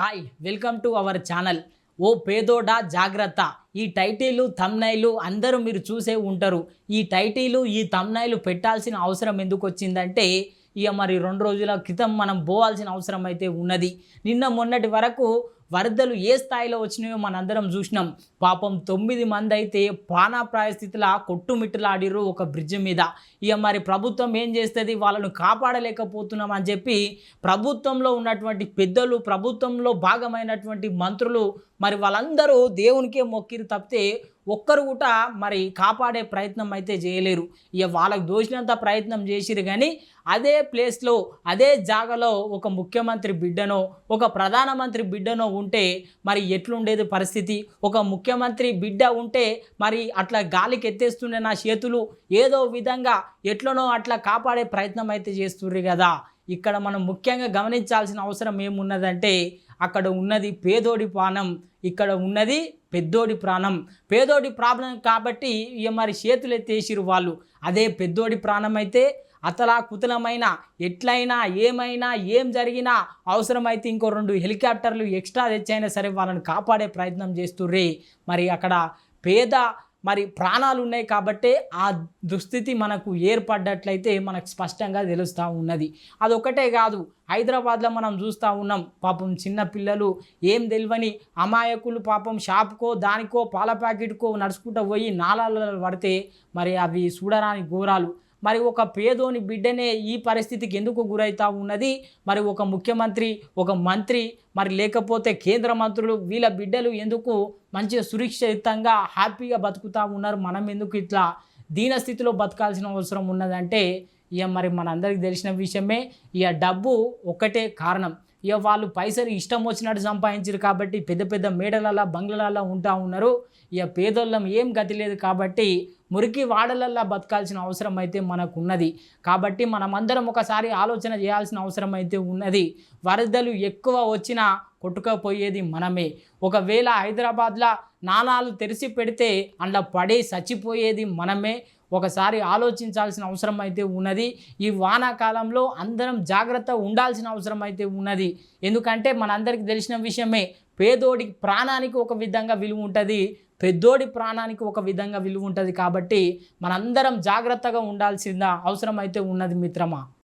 Hi welcome to our channel ఓ పేదోడా జాగ్రత్త. ఈ టైటిలు తమ్నైలు అందరూ మీరు చూసే ఉంటారు. ఈ టైటిలు ఈ తమ్నైలు పెట్టాల్సిన అవసరం ఎందుకు వచ్చిందంటే ఇక మరి రెండు రోజుల క్రితం మనం పోవాల్సిన అవసరం అయితే ఉన్నది. నిన్న మొన్నటి వరకు వరదలు ఏ స్థాయిలో వచ్చినాయో మనందరం చూసినాం. పాపం తొమ్మిది మంది అయితే ప్రాణాప్రాయ స్థితిలో కొట్టుమిట్టలాడిరు ఒక బ్రిడ్జ్ మీద. ఇక మరి ప్రభుత్వం ఏం చేస్తుంది? వాళ్ళను కాపాడలేకపోతున్నాం అని చెప్పి ప్రభుత్వంలో ఉన్నటువంటి పెద్దలు ప్రభుత్వంలో భాగమైనటువంటి మంత్రులు మరి వాళ్ళందరూ దేవునికే మొక్కిరు తప్పితే ఒక్కరు కూడా మరి కాపాడే ప్రయత్నం అయితే చేయలేరు. ఇక వాళ్ళకు దోచినంత ప్రయత్నం చేసిరు కానీ అదే ప్లేస్లో అదే జాగాలో ఒక ముఖ్యమంత్రి బిడ్డనో ఒక ప్రధానమంత్రి బిడ్డనో ఉంటే మరి ఎట్లుండేది పరిస్థితి? ఒక ముఖ్యమంత్రి బిడ్డ ఉంటే మరి అట్లా గాలికి ఎత్తేస్తుండే నా చేతులు? ఏదో విధంగా ఎట్లనో అట్లా కాపాడే ప్రయత్నం అయితే చేస్తుర్రు కదా. ఇక్కడ మనం ముఖ్యంగా గమనించాల్సిన అవసరం ఏమున్నదంటే అక్కడ ఉన్నది పేదోడి ప్రాణం ఇక్కడ ఉన్నది పెద్దోడి ప్రాణం. పేదోడి ప్రాబ్లం కాబట్టి ఇక మరి చేతులు ఎత్తేసిరు వాళ్ళు. అదే పెద్దోడి ప్రాణం అయితే అతలా కుతలమైన ఎట్లయినా ఏమైనా ఏం జరిగినా అవసరమైతే ఇంకో రెండు హెలికాప్టర్లు ఎక్స్ట్రా తెచ్చైనా సరే వాళ్ళని కాపాడే ప్రయత్నం చేస్తుర్రే. మరి అక్కడ పేద మరి ప్రాణాలు ఉన్నాయి కాబట్టే ఆ దుస్థితి మనకు ఏర్పడ్డట్లయితే మనకు స్పష్టంగా తెలుస్తూ ఉన్నది. అదొకటే కాదు హైదరాబాద్లో మనం చూస్తూ ఉన్నాం పాపం చిన్న పిల్లలు ఏం తెలియని అమాయకులు పాపం షాప్కో దానికో పాల ప్యాకెట్కో నడుచుకుంటూ పోయి నాళాలలో పడితే మరి అవి చూడరాని ఘోరాలు. మరి ఒక పేదోని బిడ్డనే ఈ పరిస్థితికి ఎందుకు గురవుతా ఉన్నది? మరి ఒక ముఖ్యమంత్రి ఒక మంత్రి మరి లేకపోతే కేంద్ర మంత్రులు వీళ్ళ బిడ్డలు ఎందుకు మంచిగా సురక్షితంగా హ్యాపీగా బతుకుతూ ఉన్నారు? మనం ఎందుకు ఇట్లా దీన స్థితిలో బతకాల్సిన అవసరం ఉన్నదంటే ఇక మరి మనందరికీ తెలిసిన విషయమే ఇక డబ్బు ఒక్కటే కారణం. ఇక వాళ్ళు పైసలు ఇష్టం వచ్చినట్టు సంపాదించారు కాబట్టి పెద్ద పెద్ద మేడలల్లో బంగ్లాలలో ఉంటా ఉన్నారు. ఇక పేదోళ్ళం ఏం గతి లేదు కాబట్టి మురికి వాడలల్లా బతకాల్సిన అవసరం అయితే మనకు ఉన్నది కాబట్టి మనమందరం ఒకసారి ఆలోచన చేయాల్సిన అవసరం అయితే ఉన్నది. వరదలు ఎక్కువ వచ్చినా కొట్టుకపోయేది మనమే. ఒకవేళ హైదరాబాద్లో నాణాలు తెరిచి పెడితే అందులో పడి చచ్చిపోయేది మనమే. ఒకసారి ఆలోచించాల్సిన అవసరం అయితే ఉన్నది. ఈ వానాకాలంలో అందరం జాగ్రత్త ఉండాల్సిన అవసరం అయితే ఉన్నది. ఎందుకంటే మనందరికీ తెలిసిన విషయమే పేదోడికి ప్రాణానికి ఒక విధంగా విలువ ఉంటుంది. పెద్దోడి ప్రాణానికి ఒక విధంగా విలువ ఉంటుంది కాబట్టి మనందరం జాగ్రత్తగా ఉండాల్సిన అవసరం అయితే ఉన్నది మిత్రమా?